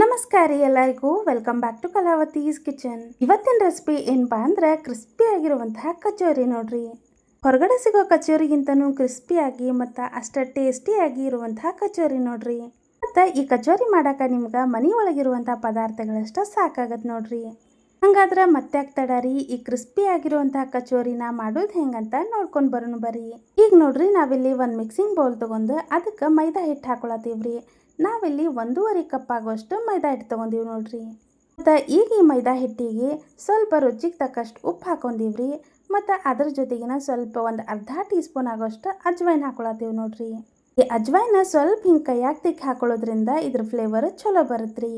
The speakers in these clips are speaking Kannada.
ನಮಸ್ಕಾರ ಎಲ್ಲರಿಗೂ. Welcome back to Kalavathi's kitchen ಇವತ್ತಿನ ರೆಸಿಪಿ ಏನಪ್ಪಾ ಅಂದ್ರೆ ಕ್ರಿಸ್ಪಿ ಆಗಿರುವಂತಹ ಕಚೋರಿ ನೋಡ್ರಿ. ಹೊರಗಡೆ ಸಿಗೋ ಕಚೋರಿಗಿಂತನೂ ಕ್ರಿಸ್ಪಿಯಾಗಿ ಮತ್ತು ಅಷ್ಟ ಟೇಸ್ಟಿಯಾಗಿ ಇರುವಂತಹ ಕಚೋರಿ ನೋಡ್ರಿ. ಮತ್ತು ಈ ಕಚೋರಿ ಮಾಡಾಕ ನಿಮ್ಗೆ ಮನೆ ಒಳಗಿರುವಂತಹ ಪದಾರ್ಥಗಳಷ್ಟ ಸಾಕಾಗತ್ತೆ ನೋಡ್ರಿ. ಹಂಗಾದ್ರೆ ಮತ್ತೆ ತಡ ರೀ ಈ ಕ್ರಿಸ್ಪಿ ಆಗಿರುವಂತಹ ಕಚೋರಿನ ಮಾಡೋದು ಹೆಂಗಂತ ನೋಡ್ಕೊಂಡು ಬರೋಣ ಬರ್ರಿ. ಈಗ ನೋಡ್ರಿ ನಾವಿಲ್ಲಿ ಒಂದು ಮಿಕ್ಸಿಂಗ್ ಬೌಲ್ ತಗೊಂಡು ಅದಕ್ಕೆ ಮೈದಾ ಹಿಟ್ಟು ಹಾಕೊಳತ್ತೀವ್ರಿ. ನಾವಿಲ್ಲಿ ಒಂದೂವರೆ ಕಪ್ ಆಗೋಷ್ಟು ಮೈದಾ ಹಿಟ್ಟು ತೊಗೊಂಡೀವಿ ನೋಡ್ರಿ. ಮತ್ತು ಈಗ ಈ ಮೈದಾ ಹಿಟ್ಟಿಗೆ ಸ್ವಲ್ಪ ರುಚಿಗೆ ತಕ್ಕಷ್ಟು ಉಪ್ಪು ಹಾಕೊಂಡಿವ್ರಿ. ಮತ್ತು ಅದ್ರ ಜೊತೆಗಿನ ಸ್ವಲ್ಪ ಒಂದು ಅರ್ಧ ಟೀ ಸ್ಪೂನ್ ಆಗೋಷ್ಟು ಅಜ್ವೈನ್ ಹಾಕೊಳತ್ತೀವಿ ನೋಡ್ರಿ. ಈ ಅಜ್ವೈನ ಸ್ವಲ್ಪ ಹಿಂಗೆ ಕೈಯಾಗಿ ತಿಕ್ಕಿ ಹಾಕೊಳ್ಳೋದ್ರಿಂದ ಇದ್ರ ಫ್ಲೇವರ್ ಚಲೋ ಬರುತ್ತೆ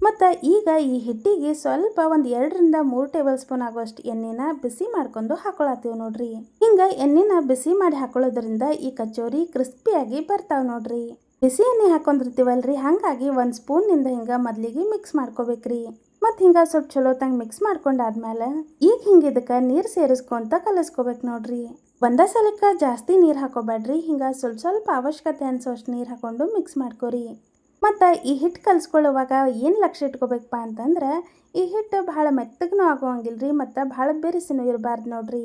ಮತ್ತು ಈಗ ಈ ಹಿಟ್ಟಿಗೆ ಸ್ವಲ್ಪ ಒಂದು ಎರಡರಿಂದ ಮೂರು ಟೇಬಲ್ ಸ್ಪೂನ್ ಆಗುವಷ್ಟು ಎಣ್ಣೆನ ಬಿಸಿ ಮಾಡ್ಕೊಂಡು ಹಾಕೊಳತ್ತೀವಿ ನೋಡ್ರಿ. ಹಿಂಗೆ ಎಣ್ಣೆನ ಬಿಸಿ ಮಾಡಿ ಹಾಕೊಳ್ಳೋದ್ರಿಂದ ಈ ಕಚೋರಿ ಕ್ರಿಸ್ಪಿಯಾಗಿ ಬರ್ತಾವೆ ನೋಡ್ರಿ. ಬಿಸಿ ಎಣ್ಣೆ ಹಾಕೊಂಡಿರ್ತೀವಲ್ರಿ? ಹಾಗಾಗಿ ಒಂದು ಸ್ಪೂನಿಂದ ಹಿಂಗೆ ಮೊದಲಿಗೆ ಮಿಕ್ಸ್ ಮಾಡ್ಕೋಬೇಕ್ರಿ. ಮತ್ತು ಹಿಂಗೆ ಸ್ವಲ್ಪ ಚಲೋ ತಂಗೆ ಮಿಕ್ಸ್ ಮಾಡ್ಕೊಂಡಾದ್ಮೇಲೆ ಈಗ ಹಿಂಗೆ ಇದಕ್ಕೆ ನೀರು ಸೇರಿಸ್ಕೊಂತ ಕಲಿಸ್ಕೋಬೇಕು ನೋಡ್ರಿ. ಒಂದೇ ಸಲಕ್ಕೆ ಜಾಸ್ತಿ ನೀರು ಹಾಕೋಬೇಡ್ರಿ ಹಿಂಗೆ ಸ್ವಲ್ಪ ಸ್ವಲ್ಪ ಅವಶ್ಯಕತೆ ಅನ್ಸೋಷ್ಟು ನೀರು ಹಾಕೊಂಡು ಮಿಕ್ಸ್ ಮಾಡ್ಕೋರಿ. ಮತ್ತು ಈ ಹಿಟ್ಟು ಕಲಿಸ್ಕೊಳ್ಳುವಾಗ ಏನು ಲಕ್ಷ್ಯ ಇಟ್ಕೋಬೇಕಪ್ಪ ಅಂತಂದ್ರೆ ಈ ಹಿಟ್ಟು ಭಾಳ ಮೆತ್ತಗೂ ಆಗೋಂಗಿಲ್ಲ ರೀ ಮತ್ತು ಭಾಳ ಬೆರೆಸಿನೂ ಇರಬಾರ್ದು ನೋಡ್ರಿ.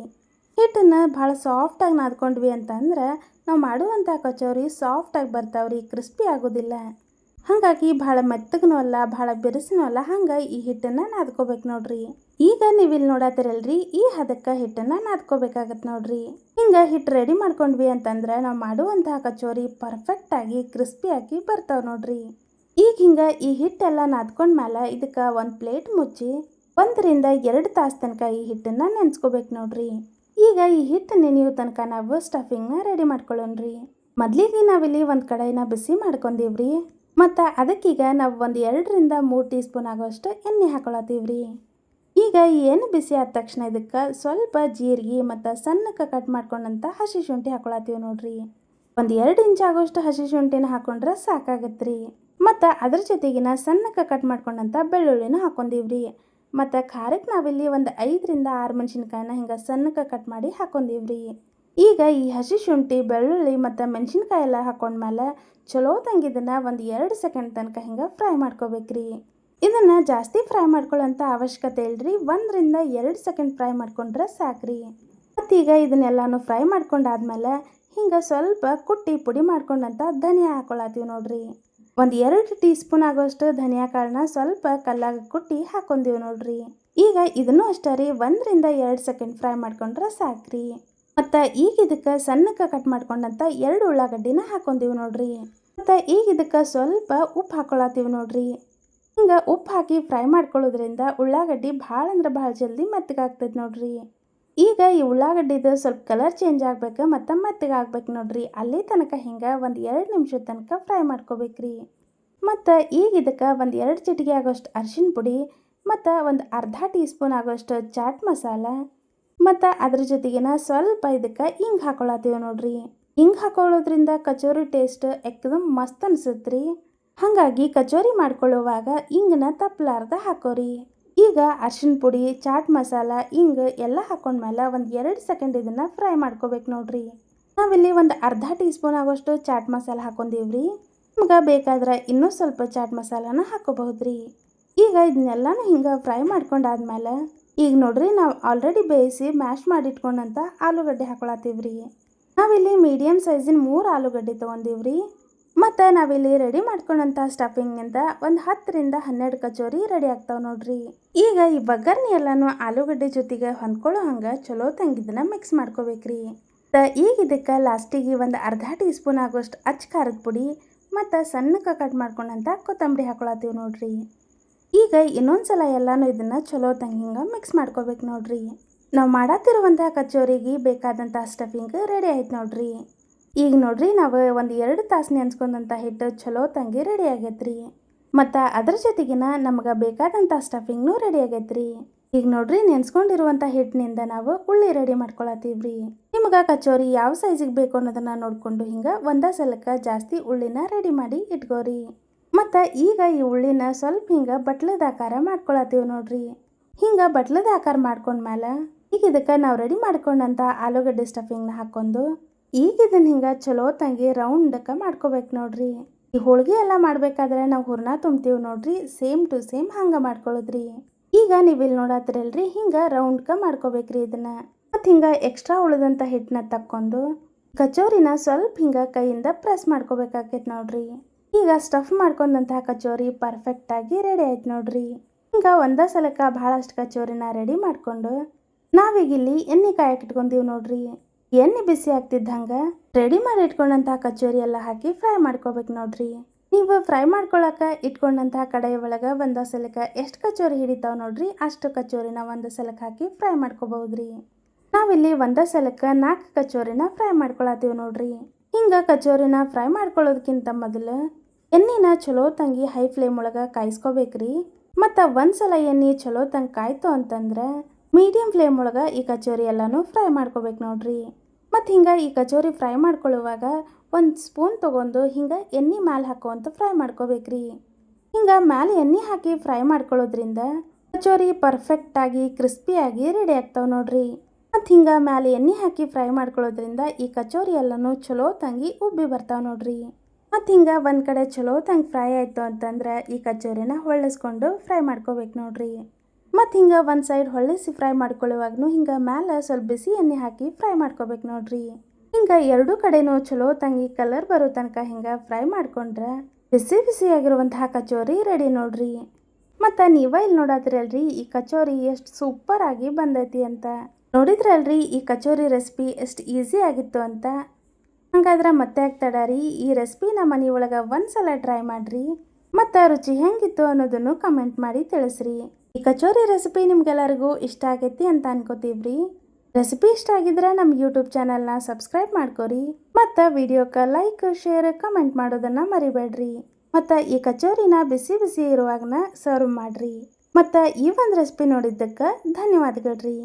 ಹಿಟ್ಟನ್ನು ಭಾಳ ಸಾಫ್ಟಾಗಿ ನಾದ್ಕೊಂಡ್ವಿ ಅಂತಂದ್ರೆ ನಾವು ಮಾಡುವಂಥ ಕಚೋರಿ ಸಾಫ್ಟಾಗಿ ಬರ್ತಾವ್ರಿ ಕ್ರಿಸ್ಪಿ ಆಗೋದಿಲ್ಲ. ಹಾಗಾಗಿ ಭಾಳ ಮೆತ್ತಗನೂ ಅಲ್ಲ, ಭಾಳ ಬಿರುಸಿನೂ ಅಲ್ಲ, ಹಂಗೆ ಈ ಹಿಟ್ಟನ್ನು ನಾದ್ಕೋಬೇಕು ನೋಡ್ರಿ. ಈಗ ನೀವು ಇಲ್ಲಿ ನೋಡತ್ತಿರಲ್ರಿ ಈ ಹದಕ್ಕೆ ಹಿಟ್ಟನ್ನು ನಾದ್ಕೋಬೇಕಾಗತ್ತೆ ನೋಡ್ರಿ. ಹಿಂಗೆ ಹಿಟ್ಟು ರೆಡಿ ಮಾಡ್ಕೊಂಡ್ವಿ ಅಂತಂದ್ರೆ ನಾವು ಮಾಡುವಂತಹ ಕಚೋರಿ ಪರ್ಫೆಕ್ಟಾಗಿ ಕ್ರಿಸ್ಪಿಯಾಗಿ ಬರ್ತಾವೆ ನೋಡ್ರಿ. ಈಗ ಹಿಂಗೆ ಈ ಹಿಟ್ಟೆಲ್ಲ ನಾದ್ಕೊಂಡ್ಮೇಲೆ ಇದಕ್ಕೆ ಒಂದು ಪ್ಲೇಟ್ ಮುಚ್ಚಿ, ಒಂದರಿಂದ ಎರಡು ತಾಸು ತನಕ ಈ ಹಿಟ್ಟನ್ನು ನೆನೆಸ್ಕೋಬೇಕು ನೋಡ್ರಿ. ಈಗ ಈ ಹಿಟ್ಟು ನೆನೆಯೋ ತನಕ ನಾವು ಸ್ಟಫಿಂಗ್ನ ರೆಡಿ ಮಾಡ್ಕೊಳ್ಳೋಣ್ರಿ. ಮೊದಲಿಗೆ ನಾವಿಲ್ಲಿ ಒಂದು ಕಡಾಯಿನ ಬಿಸಿ ಮಾಡ್ಕೊಂಡೀವ್ರಿ. ಮತ್ತು ಅದಕ್ಕೀಗ ನಾವು ಒಂದು ಎರಡರಿಂದ ಮೂರು ಟೀ ಸ್ಪೂನ್ ಆಗೋಷ್ಟು ಎಣ್ಣೆ ಹಾಕೊಳತ್ತೀವ್ರಿ. ಈಗ ಏನು ಬಿಸಿ ಆದ ತಕ್ಷಣ ಇದಕ್ಕೆ ಸ್ವಲ್ಪ ಜೀರಿಗೆ ಮತ್ತು ಸಣ್ಣಕ್ಕೆ ಕಟ್ ಮಾಡ್ಕೊಂಡಂಥ ಹಸಿ ಶುಂಠಿ ಹಾಕೊಳತ್ತೀವಿ ನೋಡ್ರಿ. ಒಂದು ಎರಡು ಇಂಚ್ ಆಗೋಷ್ಟು ಹಸಿ ಶುಂಠಿನ ಹಾಕೊಂಡ್ರೆ ಸಾಕಾಗತ್ತೆ ರೀ ಮತ್ತು ಅದ್ರ ಜೊತೆಗಿನ ಸಣ್ಣಕ್ಕೆ ಕಟ್ ಮಾಡ್ಕೊಂಡಂಥ ಬೆಳ್ಳುಳ್ಳಿನ ಹಾಕೊಂಡೀವ್ರಿ. ಮತ್ತು ಖಾರಕ್ಕೆ ನಾವಿಲ್ಲಿ ಒಂದು ಐದರಿಂದ ಆರು ಮೆಣಸಿನ್ಕಾಯಿನ ಹಿಂಗೆ ಸಣ್ಣಕ್ಕೆ ಕಟ್ ಮಾಡಿ ಹಾಕೊಂಡೀವ್ರಿ ಈಗ ಈ ಹಸಿ ಶುಂಠಿ, ಬೆಳ್ಳುಳ್ಳಿ ಮತ್ತು ಮೆಣಸಿನ್ಕಾಯಿ ಎಲ್ಲ ಹಾಕೊಂಡ್ಮೇಲೆ ಚಲೋ ತಂಗಿದನ್ನು ಒಂದು ಎರಡು ಸೆಕೆಂಡ್ ತನಕ ಹಿಂಗೆ ಫ್ರೈ ಮಾಡ್ಕೋಬೇಕ್ರಿ. ಇದನ್ನು ಜಾಸ್ತಿ ಫ್ರೈ ಮಾಡ್ಕೊಳ್ಳೋಂಥ ಅವಶ್ಯಕತೆ ಇಲ್ರಿ, ಒಂದರಿಂದ ಎರಡು ಸೆಕೆಂಡ್ ಫ್ರೈ ಮಾಡ್ಕೊಂಡ್ರೆ ಸಾಕ್ರಿ. ಮತ್ತೀಗ ಇದನ್ನೆಲ್ಲಾನು ಫ್ರೈ ಮಾಡ್ಕೊಂಡಾದ್ಮೇಲೆ ಹಿಂಗೆ ಸ್ವಲ್ಪ ಕುಟ್ಟಿ ಪುಡಿ ಮಾಡ್ಕೊಂಡಂಥ ಧನಿಯಾ ಹಾಕೊಳತ್ತೀವಿ ನೋಡ್ರಿ. ಒಂದು ಎರಡು ಟೀ ಸ್ಪೂನ್ ಆಗೋಷ್ಟು ಧನಿಯಾ ಕಾಳನ್ನ ಸ್ವಲ್ಪ ಕಲ್ಲಾಗ ಕುಟ್ಟಿ ಹಾಕೊಂಡೀವಿ ನೋಡ್ರಿ. ಈಗ ಇದನ್ನು ಅಷ್ಟೇ ರೀ, ಒಂದರಿಂದ ಎರಡು ಸೆಕೆಂಡ್ ಫ್ರೈ ಮಾಡ್ಕೊಂಡ್ರೆ ಸಾಕ್ರಿ. ಮತ್ತು ಈಗ ಇದಕ್ಕೆ ಸಣ್ಣಕ್ಕೆ ಕಟ್ ಮಾಡ್ಕೊಂಡಂತ ಎರಡು ಉಳ್ಳಾಗಡ್ಡಿನ ಹಾಕೊಂಡೀವಿ ನೋಡ್ರಿ. ಮತ್ತು ಈಗ ಇದಕ್ಕೆ ಸ್ವಲ್ಪ ಉಪ್ಪು ಹಾಕೊಳತ್ತೀವಿ ನೋಡ್ರಿ. ಹಿಂಗೆ ಉಪ್ಪು ಹಾಕಿ ಫ್ರೈ ಮಾಡ್ಕೊಳ್ಳೋದ್ರಿಂದ ಉಳ್ಳಾಗಡ್ಡಿ ಭಾಳ ಅಂದ್ರೆ ಭಾಳ ಜಲ್ದಿ ಮೆತ್ತಗಾಗ್ತದೆ ನೋಡ್ರಿ. ಈಗ ಈ ಉಳ್ಳಾಗಡ್ಡಿದು ಸ್ವಲ್ಪ ಕಲರ್ ಚೇಂಜ್ ಆಗ್ಬೇಕು, ಮತ್ತು ಮೆತ್ತಗೆ ಆಗ್ಬೇಕು ನೋಡ್ರಿ. ಅಲ್ಲಿ ತನಕ ಹಿಂಗೆ ಒಂದು ಎರಡು ನಿಮಿಷದ ತನಕ ಫ್ರೈ ಮಾಡ್ಕೋಬೇಕ್ರಿ. ಮತ್ತು ಈಗ ಇದಕ್ಕೆ ಒಂದು ಎರಡು ಚಿಟಿಕೆ ಆಗೋಷ್ಟು ಅರಿಶಿನ ಪುಡಿ, ಮತ್ತು ಒಂದು ಅರ್ಧ ಟೀ ಸ್ಪೂನ್ ಆಗೋಷ್ಟು ಚಾಟ್ ಮಸಾಲ ಮತ್ತು ಅದ್ರ ಜೊತೆಗಿನ ಸ್ವಲ್ಪ ಇದಕ್ಕೆ ಹಿಂಗೆ ಹಾಕೊಳತ್ತೀವಿ ನೋಡ್ರಿ. ಹಿಂಗೆ ಹಾಕೊಳ್ಳೋದ್ರಿಂದ ಕಚೋರಿ ಟೇಸ್ಟ್ ಎಕ್ದಮ್ ಮಸ್ತ್ ಅನಿಸುತ್ತೆ ರೀ ಹಾಗಾಗಿ ಕಚೋರಿ ಮಾಡ್ಕೊಳ್ಳುವಾಗ ಹಿಂಗನ್ನ ತಪ್ಪಲಾರ್ದ ಹಾಕೋರಿ. ಈಗ ಅರ್ಶಿನ ಪುಡಿ, ಚಾಟ್ ಮಸಾಲ ಹಿಂಗೆ ಎಲ್ಲ ಹಾಕೊಂಡ್ಮೇಲೆ ಒಂದು ಎರಡು ಸೆಕೆಂಡ್ ಇದನ್ನು ಫ್ರೈ ಮಾಡ್ಕೋಬೇಕು ನೋಡ್ರಿ. ನಾವಿಲ್ಲಿ ಒಂದು ಅರ್ಧ ಟೀ ಸ್ಪೂನ್ ಆಗೋಷ್ಟು ಚಾಟ್ ಮಸಾಲ ಹಾಕೊಂಡಿವ್ರಿ. ನಿಮ್ಗೆ ಬೇಕಾದ್ರೆ ಇನ್ನೂ ಸ್ವಲ್ಪ ಚಾಟ್ ಮಸಾಲಾನ ಹಾಕೋಬಹುದ್ರಿ. ಈಗ ಇದನ್ನೆಲ್ಲನೂ ಹಿಂಗೆ ಫ್ರೈ ಮಾಡ್ಕೊಂಡಾದ್ಮೇಲೆ, ಈಗ ನೋಡ್ರಿ ನಾವು ಆಲ್ರೆಡಿ ಬೇಯಿಸಿ ಮ್ಯಾಶ್ ಮಾಡಿಟ್ಕೊಂಡಂಥ ಆಲೂಗಡ್ಡೆ ಹಾಕೊಳತ್ತೀವ್ರಿ ನಾವಿಲ್ಲಿ ಮೀಡಿಯಮ್ ಸೈಜಿನ ಮೂರು ಆಲೂಗಡ್ಡೆ ತೊಗೊಂಡೀವ್ರಿ. ಮತ್ತು ನಾವಿಲ್ಲಿ ರೆಡಿ ಮಾಡ್ಕೊಂಡಂಥ ಸ್ಟಫಿಂಗಿಂದ ಒಂದು ಹತ್ತರಿಂದ ಹನ್ನೆರಡು ಕಚೋರಿ ರೆಡಿ ಆಗ್ತಾವೆ ನೋಡ್ರಿ. ಈಗ ಈ ಬಗ್ಗರ್ನಿ ಎಲ್ಲನೂ ಆಲೂಗಡ್ಡೆ ಜೊತೆಗೆ ಹೊಂದ್ಕೊಳ್ಳೋ ಹಂಗೆ ಚಲೋ ತಂಗಿದನ್ನ ಮಿಕ್ಸ್ ಮಾಡ್ಕೋಬೇಕ್ರಿ. ಈಗ ಇದಕ್ಕೆ ಲಾಸ್ಟಿಗೆ ಒಂದು ಅರ್ಧ ಟೀ ಸ್ಪೂನ್ ಆಗೋಷ್ಟು ಅಚ್ಚ ಖಾರದ ಪುಡಿ ಮತ್ತು ಸಣ್ಣಕ್ಕೆ ಕಟ್ ಮಾಡ್ಕೊಂಡಂಥ ಕೊತ್ತಂಬರಿ ಹಾಕೊಳತ್ತೀವಿ ನೋಡ್ರಿ. ಈಗ ಇನ್ನೊಂದು ಸಲ ಎಲ್ಲಾನು ಇದನ್ನು ಚಲೋ ತಂಗಿ ಹಿಂಗೆ ಮಿಕ್ಸ್ ಮಾಡ್ಕೋಬೇಕು ನೋಡ್ರಿ. ನಾವು ಮಾಡತ್ತಿರುವಂಥ ಕಚೋರಿಗೆ ಬೇಕಾದಂಥ ಸ್ಟಫಿಂಗ್ ರೆಡಿ ಆಯ್ತು ನೋಡ್ರಿ. ಈಗ ನೋಡ್ರಿ ನಾವು ಒಂದು ಎರಡು ತಾಸು ನೆನ್ಸ್ಕೊಂಡಂಥ ಹಿಟ್ಟು ಚಲೋ ತಂಗಿ ರೆಡಿ ಆಗೈತ್ರಿ. ಮತ್ತು ಅದ್ರ ಜೊತೆಗಿನ ನಮ್ಗೆ ಬೇಕಾದಂಥ ಸ್ಟಫಿಂಗ್ನೂ ರೆಡಿ ಆಗೈತ್ರಿ. ಈಗ ನೋಡ್ರಿ ನೆನ್ಸ್ಕೊಂಡಿರುವಂಥ ಹಿಟ್ಟಿನಿಂದ ನಾವು ಉಳ್ಳಿ ರೆಡಿ ಮಾಡ್ಕೊಳತ್ತೀವ್ರಿ. ನಿಮ್ಗೆ ಕಚೋರಿ ಯಾವ ಸೈಜಿಗೆ ಬೇಕು ಅನ್ನೋದನ್ನ ನೋಡಿಕೊಂಡು ಹಿಂಗೆ ಒಂದೇ ಸಲಕ್ಕೆ ಜಾಸ್ತಿ ಉಳ್ಳಿನ ರೆಡಿ ಮಾಡಿ ಇಟ್ಕೋರಿ. ಮತ್ತು ಈಗ ಈ ಉಳ್ಳಿನ ಸ್ವಲ್ಪ ಹಿಂಗೆ ಬಟ್ಲದ ಆಕಾರ ಮಾಡ್ಕೊಳತ್ತೀವಿ ನೋಡ್ರಿ. ಹಿಂಗೆ ಬಟ್ಲದ ಆಕಾರ ಮಾಡ್ಕೊಂಡ್ಮೇಲೆ ಈಗ ಇದಕ್ಕೆ ನಾವು ರೆಡಿ ಮಾಡ್ಕೊಂಡಂಥ ಆಲೂಗಡ್ಡೆ ಸ್ಟಫಿಂಗ್ನ ಹಾಕ್ಕೊಂಡು ಈಗ ಇದನ್ನ ಹಿಂಗೆ ಚಲೋ ತಂಗಿ ರೌಂಡಕ್ಕೆ ಮಾಡ್ಕೋಬೇಕು ನೋಡ್ರಿ. ಈ ಹೋಳಿಗೆ ಎಲ್ಲ ಮಾಡ್ಬೇಕಾದ್ರೆ ನಾವು ಹೂರ್ಣ ತುಂಬ್ತೀವಿ ನೋಡ್ರಿ ಸೇಮ್ ಟು ಸೇಮ್ ಹಂಗೆ ಮಾಡ್ಕೊಳ್ಳೋದ್ರಿ ಈಗ ನೀವು ಇಲ್ಲಿ ನೋಡತ್ತಿರಲ್ರಿ ಹಿಂಗೆ ರೌಂಡ್ಕ ಮಾಡ್ಕೋಬೇಕ್ರಿ ಇದನ್ನ. ಮತ್ತು ಹಿಂಗೆ ಎಕ್ಸ್ಟ್ರಾ ಉಳಿದಂಥ ಹಿಟ್ಟನ್ನ ತಕ್ಕೊಂಡು ಕಚೋರಿನ ಸ್ವಲ್ಪ ಹಿಂಗೆ ಕೈಯಿಂದ ಪ್ರೆಸ್ ಮಾಡ್ಕೋಬೇಕಾಕೈತೆ ನೋಡ್ರಿ. ಈಗ ಸ್ಟಫ್ ಮಾಡ್ಕೊಂಡಂತಹ ಕಚೋರಿ ಪರ್ಫೆಕ್ಟಾಗಿ ರೆಡಿ ಆಯ್ತು ನೋಡ್ರಿ. ಹಿಂಗೆ ಒಂದೇ ಸಲಕ್ಕೆ ಭಾಳಷ್ಟು ಕಚೋರಿನ ರೆಡಿ ಮಾಡಿಕೊಂಡು ನಾವೀಗ ಇಲ್ಲಿ ಎಣ್ಣೆ ಕಾಯಕ್ಕೆ ಇಟ್ಕೊಂತೀವಿ ನೋಡ್ರಿ. ಎಣ್ಣೆ ಬಿಸಿ ಆಗ್ತಿದ್ದಂಗೆ ರೆಡಿ ಮಾಡಿ ಇಟ್ಕೊಂಡಂತಹ ಕಚೋರಿ ಎಲ್ಲ ಹಾಕಿ ಫ್ರೈ ಮಾಡ್ಕೋಬೇಕು ನೋಡ್ರಿ. ನೀವು ಫ್ರೈ ಮಾಡ್ಕೊಳಕ ಇಟ್ಕೊಂಡಂತಹ ಕಡಾಯಿ ಒಳಗೆ ಒಂದೇ ಸಲಕ ಎಷ್ಟು ಕಚೋರಿ ಹಿಡಿತಾವ ನೋಡ್ರಿ? ಅಷ್ಟು ಕಚೋರಿನ ಒಂದು ಸಲಕ್ಕೆ ಹಾಕಿ ಫ್ರೈ ಮಾಡ್ಕೋಬಹುದ್ರಿ. ನಾವಿಲ್ಲಿ ಒಂದೇ ಸಲಕ್ಕೆ ನಾಲ್ಕು ಕಚೋರಿನ ಫ್ರೈ ಮಾಡ್ಕೊಳತ್ತೀವಿ ನೋಡ್ರಿ. ಹಿಂಗೆ ಕಚೋರಿನ ಫ್ರೈ ಮಾಡ್ಕೊಳ್ಳೋದಕ್ಕಿಂತ ಮೊದಲು ಎಣ್ಣೆನ ಚಲೋ ತಂಗಿ ಹೈ ಫ್ಲೇಮ್ ಒಳಗೆ ಕಾಯಿಸ್ಕೋಬೇಕ್ರಿ. ಮತ್ತು ಒಂದ್ಸಲ ಎಣ್ಣೆ ಚಲೋ ತಂಗೆ ಕಾಯ್ತು ಅಂತಂದ್ರೆ ಮೀಡಿಯಂ ಫ್ಲೇಮ್ ಒಳಗೆ ಈ ಕಚೋರಿ ಎಲ್ಲನೂ ಫ್ರೈ ಮಾಡ್ಕೋಬೇಕು ನೋಡ್ರಿ. ಮತ್ತು ಹಿಂಗೆ ಈ ಕಚೋರಿ ಫ್ರೈ ಮಾಡ್ಕೊಳ್ಳುವಾಗ ಒಂದು ಸ್ಪೂನ್ ತೊಗೊಂಡು ಹಿಂಗೆ ಎಣ್ಣೆ ಮ್ಯಾಲೆ ಅಂತ ಫ್ರೈ ಮಾಡ್ಕೋಬೇಕ್ರಿ. ಹಿಂಗೆ ಮ್ಯಾಲೆ ಎಣ್ಣೆ ಹಾಕಿ ಫ್ರೈ ಮಾಡ್ಕೊಳ್ಳೋದ್ರಿಂದ ಕಚೋರಿ ಪರ್ಫೆಕ್ಟಾಗಿ ಕ್ರಿಸ್ಪಿಯಾಗಿ ರೆಡಿ ಆಗ್ತಾವೆ ನೋಡ್ರಿ. ಮತ್ತು ಹಿಂಗೆ ಮ್ಯಾಲೆ ಎಣ್ಣೆ ಹಾಕಿ ಫ್ರೈ ಮಾಡ್ಕೊಳ್ಳೋದ್ರಿಂದ ಈ ಕಚೋರಿ ಎಲ್ಲನೂ ಚಲೋ ತಂಗಿ ಉಬ್ಬಿ ಬರ್ತಾವೆ ನೋಡ್ರಿ. ಮತ್ತು ಹಿಂಗೆ ಒಂದು ಕಡೆ ಚಲೋ ತಂಗಿ ಫ್ರೈ ಆಯಿತು ಅಂತಂದ್ರೆ ಈ ಕಚೋರಿನ ಹೊಳ್ಳಿಸ್ಕೊಂಡು ಫ್ರೈ ಮಾಡ್ಕೋಬೇಕು ನೋಡ್ರಿ. ಮತ್ತು ಹಿಂಗೆ ಒಂದು ಸೈಡ್ ಹೊಳ್ಳಿಸಿ ಫ್ರೈ ಮಾಡ್ಕೊಳ್ಳುವಾಗೂ ಹಿಂಗೆ ಮ್ಯಾಲೆ ಸ್ವಲ್ಪ ಬಿಸಿ ಎಣ್ಣೆ ಹಾಕಿ ಫ್ರೈ ಮಾಡ್ಕೋಬೇಕು ನೋಡ್ರಿ. ಹಿಂಗೆ ಎರಡೂ ಕಡೆನೂ ಚಲೋ ತಂಗಿ ಕಲರ್ ಬರೋ ತನಕ ಹಿಂಗೆ ಫ್ರೈ ಮಾಡ್ಕೊಂಡ್ರೆ ಬಿಸಿ ಬಿಸಿಯಾಗಿರುವಂತಹ ಕಚೋರಿ ರೆಡಿ ನೋಡ್ರಿ. ಮತ್ತು ನೀವ ಇಲ್ಲಿ ನೋಡಾದ್ರಲ್ರಿ ಈ ಕಚೋರಿ ಎಷ್ಟು ಸೂಪರ್ ಆಗಿ ಬಂದೈತಿ ಅಂತ. ನೋಡಿದ್ರಲ್ರಿ ಈ ಕಚೋರಿ ರೆಸಿಪಿ ಎಷ್ಟು ಈಸಿ ಆಗಿತ್ತು ಅಂತ. ಹಂಗಾದ್ರೆ ಮತ್ತೆ ಆಗ್ತಡ ರೀ? ಈ ರೆಸಿಪಿ ನಮ್ಮ ಮನೆ ಒಳಗೆ ಒಂದ್ಸಲ ಟ್ರೈ ಮಾಡ್ರಿ. ಮತ್ತು ರುಚಿ ಹೆಂಗಿತ್ತು ಅನ್ನೋದನ್ನು ಕಮೆಂಟ್ ಮಾಡಿ ತಿಳಿಸ್ರಿ. ಈ ಕಚೋರಿ ರೆಸಿಪಿ ನಿಮ್ಗೆಲ್ಲರಿಗೂ ಇಷ್ಟ ಆಗೈತಿ ಅಂತ ಅನ್ಕೋತೀವ್ರಿ. ರೆಸಿಪಿ ಇಷ್ಟ ಆಗಿದ್ರೆ ನಮ್ಮ ಯೂಟ್ಯೂಬ್ ಚಾನಲ್ನ ಸಬ್ಸ್ಕ್ರೈಬ್ ಮಾಡ್ಕೋರಿ. ಮತ್ತು ವಿಡಿಯೋಕ್ಕೆ ಲೈಕ್ ಶೇರ್ ಕಮೆಂಟ್ ಮಾಡೋದನ್ನು ಮರಿಬೇಡ್ರಿ. ಮತ್ತು ಈ ಕಚೋರಿನ ಬಿಸಿ ಬಿಸಿ ಇರುವಾಗನ ಸರ್ವ್ ಮಾಡ್ರಿ. ಮತ್ತು ಈ ಒಂದು ರೆಸಿಪಿ ನೋಡಿದ್ದಕ್ಕೆ ಧನ್ಯವಾದಗಳ್ರಿ.